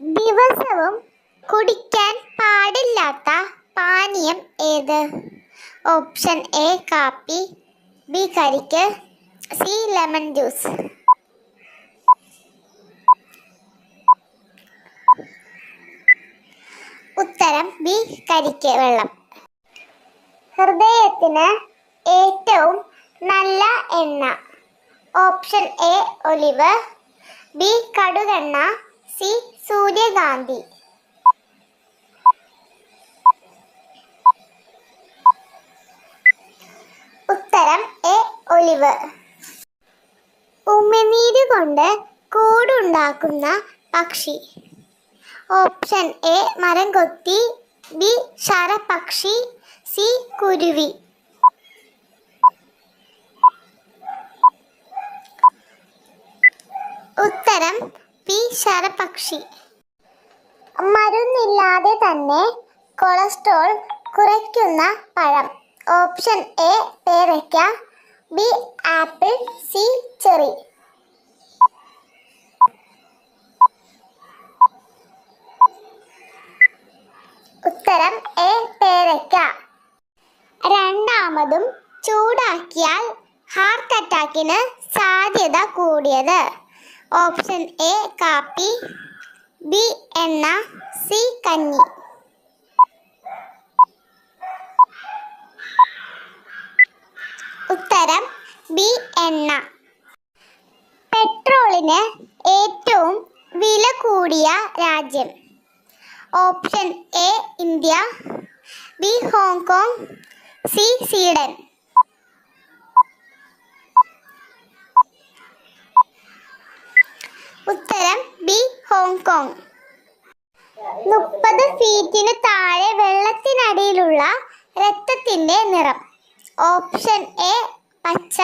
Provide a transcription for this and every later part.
ദിവസവും കുടിക്കാൻ പാടില്ലാത്ത പാനീയം ഏത്? ഓപ്ഷൻ എ കാപ്പി. ബി കരിക്ക്. C lemon juice. ഉത്തരം ബി കരിക്ക് വെള്ളം. ഹൃദയത്തിന് ഏറ്റവും നല്ല എണ്ണ. Option A olive. ബി കടുകെണ്ണ. സി സൂര്യകാന്തി. ഉത്തരം എ ഒലിവ്. ഉമിനീര് കൊണ്ട് കൂടുണ്ടാക്കുന്ന പക്ഷി. ഓപ്ഷൻ എ മരം കൊത്തി ബി ശരപക്ഷി സി കുരുവി. ഉത്തരം പി ശരപക്ഷി. മരുന്നില്ലാതെ തന്നെ കൊളസ്ട്രോൾ കുറയ്ക്കുന്ന പഴം. ഓപ്ഷൻ എ പേരയ്ക്ക ബി ആപ്പിൾ സി ചെറി. ഉത്തരം എ പേരയ്ക്ക. രണ്ടാമതും ചൂടാക്കിയാൽ ഹാർട്ട് അറ്റാക്കിന് സാധ്യത കൂടിയത്. ഓപ്ഷൻ എ കാപ്പി. ബി എണ്ണ. സി കഞ്ഞി. ഉത്തരം ബി എണ്ണ. പെട്രോളിന് ഏറ്റവും വില കൂടിയ രാജ്യം. Option A India. B Hong Kong. C Sweden. ഉത്തരം ബി ഹോങ്കോങ്. മുപ്പത് ഫീറ്റിന് താഴെ വെള്ളത്തിനടിയിലുള്ള രക്തത്തിന്റെ നിറം. ഓപ്ഷൻ എ പച്ച.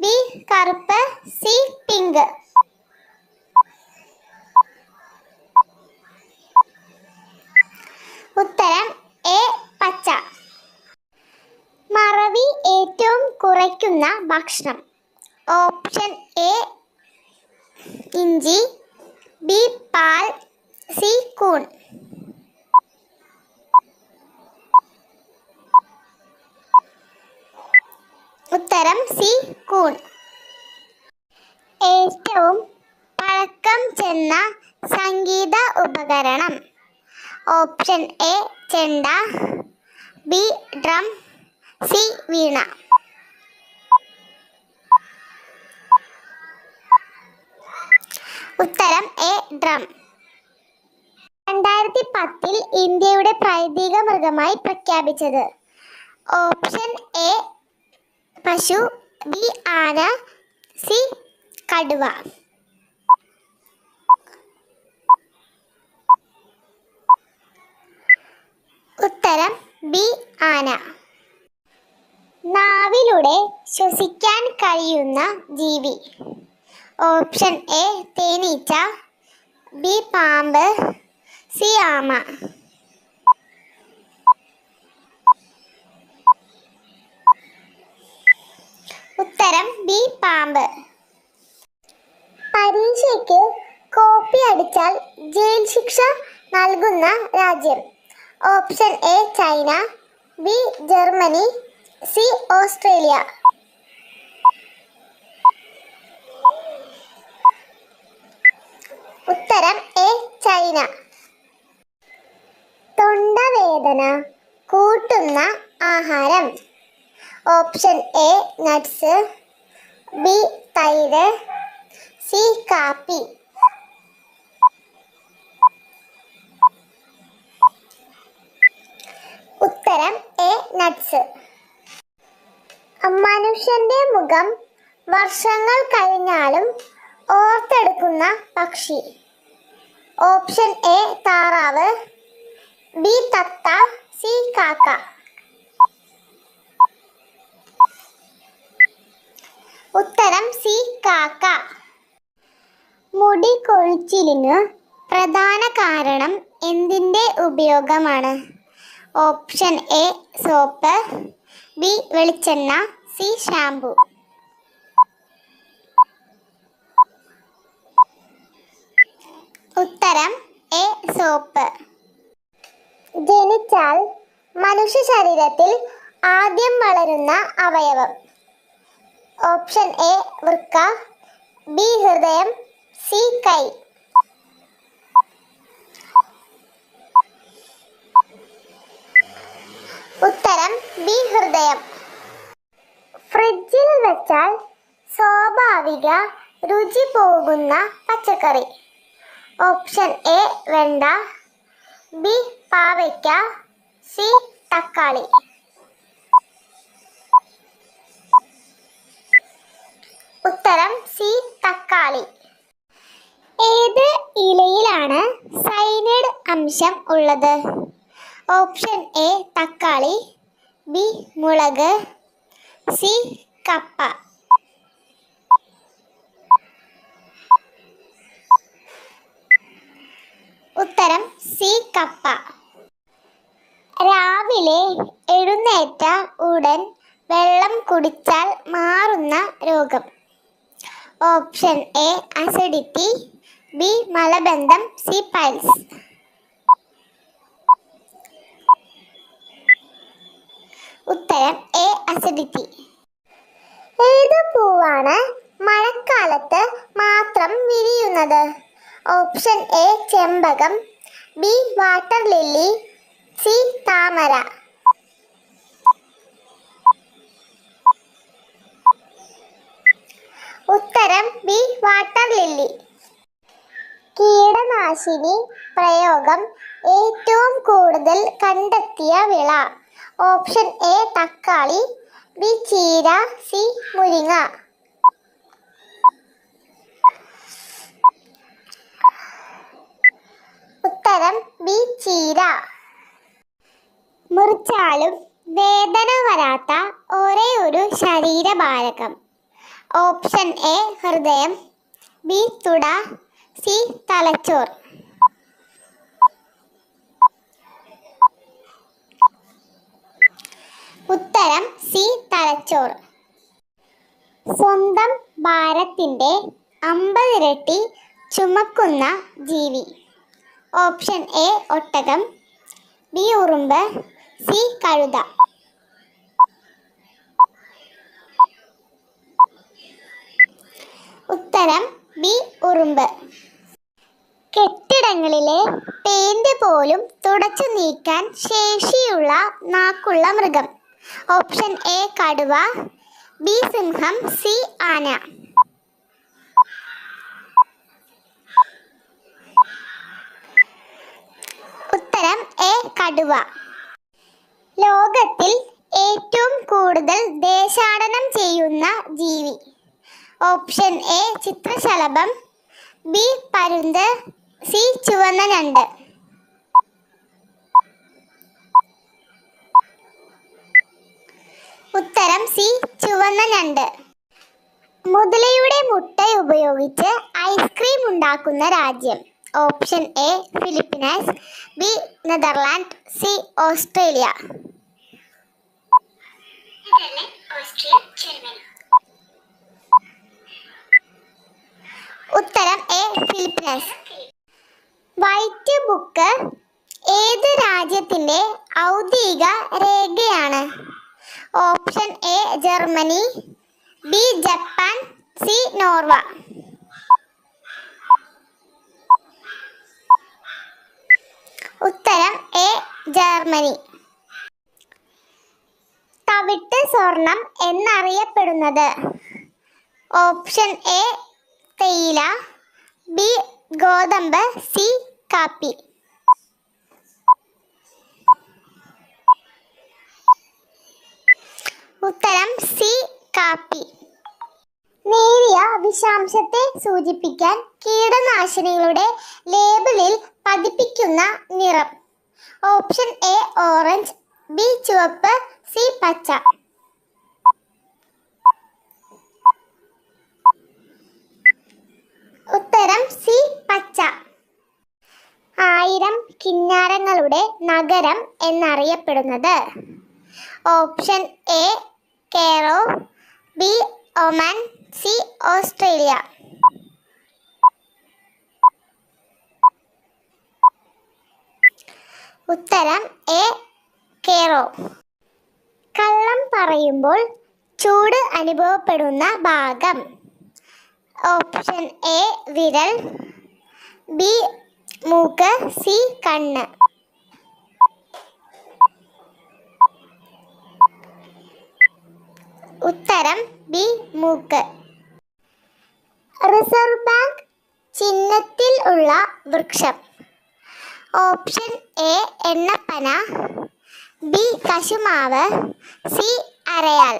ബി കറുപ്പ്. C pink. ഉത്തരം എ പച്ച. മറവി ഏറ്റവും കുറയ്ക്കുന്ന ഭക്ഷണം. ഓപ്ഷൻ എ ഇഞ്ചി ബി പാൽ സി കൂൺ. ഉത്തരം സി കൂൺ. ഏറ്റവും പഴക്കം ചെന്ന സംഗീത ഉപകരണം. ഓപ്ഷൻ എ ചെണ്ട. B drum. സി വീണ. ഉത്തരം എ ഡ്രം. രണ്ടായിരത്തി പത്തിൽ ഇന്ത്യയുടെ പ്രൈതിക മൃഗമായി പ്രഖ്യാപിച്ചത്. ഓപ്ഷൻ എ പശു ബി ആന സി കടുവ. ഉത്തരം ബി ആന. നാവിലൂടെ ശ്വസിക്കാൻ കഴിയുന്ന ജീവി. ഓപ്ഷൻ എ തേനീച്ച. ബി പാമ്പ്. സി ആമ. ഉത്തരം ബി പാമ്പ്. പരീക്ഷയ്ക്ക് കോപ്പി അടിച്ചാൽ ജയിൽ ശിക്ഷ നൽകുന്ന രാജ്യം. Option A China. B Germany. C Australia. ഉത്തരം എ ചൈന. തൊണ്ടവേദന കൂട്ടുന്ന ആഹാരം. Option A nuts. ബി തൈര്. സി കാപ്പി. ഉത്തരം എ നട്ട്സ്. മനുഷ്യന്റെ മുഖം വർഷങ്ങൾ കഴിഞ്ഞാലും ഓർത്തെടുക്കുന്ന പക്ഷി. ഓപ്ഷൻ എ താറാവ്. ബി തത്ത. സി കാക്ക. ഉത്തരം സി കാക്ക. മുടി കൊഴിച്ചിലിന് പ്രധാന കാരണം എന്തിന്റെ ഉപയോഗമാണ്? Option A soap. ബി വെളിച്ചെണ്ണ. C shampoo. ഉത്തരം എ സോപ്പ്. ജനിച്ചാൽ മനുഷ്യ ശരീരത്തിൽ ആദ്യം വളരുന്ന അവയവം. ഓപ്ഷൻ എ വൃക്ക. ബി ഹൃദയം. സി കൈ. ഉത്തരം ബി ഹൃദയം. ഫ്രിഡ്ജിൽ വെച്ചാൽ സ്വാഭാവിക രുചി പോകുന്ന പച്ചക്കറി. ഓപ്ഷൻ എ വെണ്ട ബി പാവയ്ക്ക സി തക്കാളി. ഉത്തരം സി തക്കാളി. ഏത് ഇലയിലാണ് സൈനൈഡ് അംശം ഉള്ളത്? ഓപ്ഷൻ എ തക്കാളി ബി മുളക് സി കപ്പ. കപ്പ. രാവിലെ എഴുന്നേറ്റ ഉടൻ വെള്ളം കുടിച്ചാൽ മാറുന്ന രോഗം. Option A acidity. ബി മലബന്ധം സി പൈൽസ്. ഉത്തരം എ അസിഡിറ്റി. ഏത് പൂവാണ് മഴക്കാലത്ത് മാത്രം വിരിയുന്നത്. ഓപ്ഷൻ എ ചെമ്പകം. ബി വാട്ടർ ലില്ലി സി താമര. ഉത്തരം ബി വാട്ടർ ലില്ലി. കീടനാശിനി പ്രയോഗം ഏറ്റവും കൂടുതൽ കണ്ടെത്തിയ വിള. ഓപ്ഷൻ എ തക്കാളി ബി ചീര സി മുരിങ്ങ. ഉത്തരം ബി ചീര. മുറിച്ചാലും വേദന വരാത്ത ഒരേ ഒരു ശരീരഭാരകം ഓപ്ഷൻ എ ഹൃദയം. ബി തുട. സി തലച്ചോർ. ഉത്തരം സി തലച്ചോർ. സ്വന്തം ഭാരത്തിന്റെ അമ്പതിരട്ടി ചുമക്കുന്ന ജീവി. ഓപ്ഷൻ എ ഒട്ടകം. ബി ഉറുമ്പ്. സി കഴുത. ഉത്തരം ബി ഉറുമ്പ്. കെട്ടിടങ്ങളിലെ പെയിന്റ് പോലും തുടച്ചു നീക്കാൻ ശേഷിയുള്ള നാക്കുള്ള മൃഗം. ഓപ്ഷൻ എ കടുവ. ബി സിംഹം. സി ആന. ഉത്തരം എ കടുവ. ലോകത്തിൽ ഏറ്റവും കൂടുതൽ ദേശാടനം ചെയ്യുന്ന ജീവി. ഓപ്ഷൻ എ ചിത്രശലഭം ബി പരുന്ത് സി ചുവന്ന ഞണ്ട്. ഉത്തരം സി ചുവന്ന ഞണ്ട്. മുതലയുടെ മുട്ട ഉപയോഗിച്ച് ഐസ്ക്രീം ഉണ്ടാക്കുന്ന രാജ്യം. Option A Philippines B Netherland C Australia. ഉത്തരം എ ഫിലിപ്പീൻസ് വൈറ്റ് ബുക്ക് ഏത് രാജ്യത്തിന്റെ ഔദ്യോഗിക രേഖയാണ്? Option A Germany B Japan C Norway. ഉത്തരം എ ജർമ്മനി. തവിട്ട് സ്വർണം എന്നറിയപ്പെടുന്നത്. ഓപ്ഷൻ എ തേയില. ബി ഗോതമ്പ്. സി കാപ്പി. ഉത്തരം സി കാപ്പി. നേരിയ വിഷാംശത്തെ സൂചിപ്പിക്കാൻ കീടനാശിനികളുടെ ലേബിളിൽ പതിപ്പിക്കുന്ന നിറം. ഓപ്ഷൻ എ ഓറഞ്ച് ബി ചുവപ്പ് സി പച്ച. ഉത്തരം സി പച്ച. ആയിരം കിന്നാരങ്ങളുടെ നഗരം എന്നറിയപ്പെടുന്നത്. Option A Cairo B Oman C Australia. ഉത്തരം എ കേറോ. കള്ളം പറയുമ്പോൾ ചൂട് അനുഭവപ്പെടുന്ന ഭാഗം. ഓപ്ഷൻ എ വിരൽ. ബി മൂക്ക്. സി കണ്ണ്. ഉത്തരം ബി മൂക്ക്. റിസർവ് ബാങ്ക് ചിഹ്നത്തിൽ ഉള്ള വൃക്ഷം. ഓപ്ഷൻ എ എണ്ണപ്പന ബി കശുമാവ് സി അരയാൽ.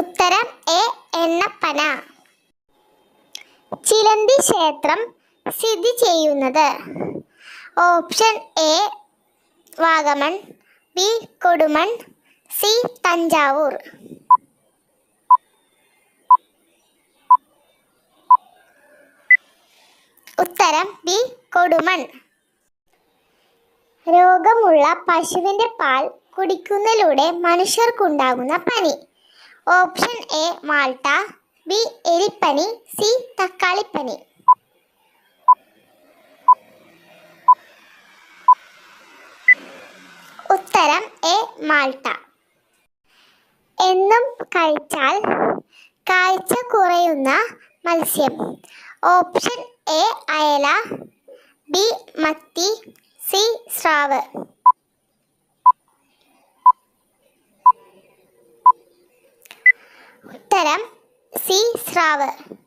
ഉത്തരം എ എണ്ണപ്പന. ചിലന്തി ക്ഷേത്രം സ്ഥിതി ചെയ്യുന്നത്. Option A Vagamon B Kodumon C Thanjavur. ഉത്തരം ബി കൊടുമൺ. രോഗമുള്ള പശുവിന്റെ പാൽ കുടിക്കുന്നതിലൂടെ മനുഷ്യർക്കുണ്ടാകുന്ന പനി. ഓപ്ഷൻ എ മാൾട്ട ബി എലിപ്പനി സി തക്കാളിപ്പനി. ഉത്തരം എ മാൾട്ട. എന്നും കഴിച്ചാൽ കാഴ്ച കുറയുന്ന മത്സ്യം. ഓപ്ഷൻ എ അയല. ബി മത്തി. സി സ്രാവ്. ഉത്തരം സി സ്രാവ്.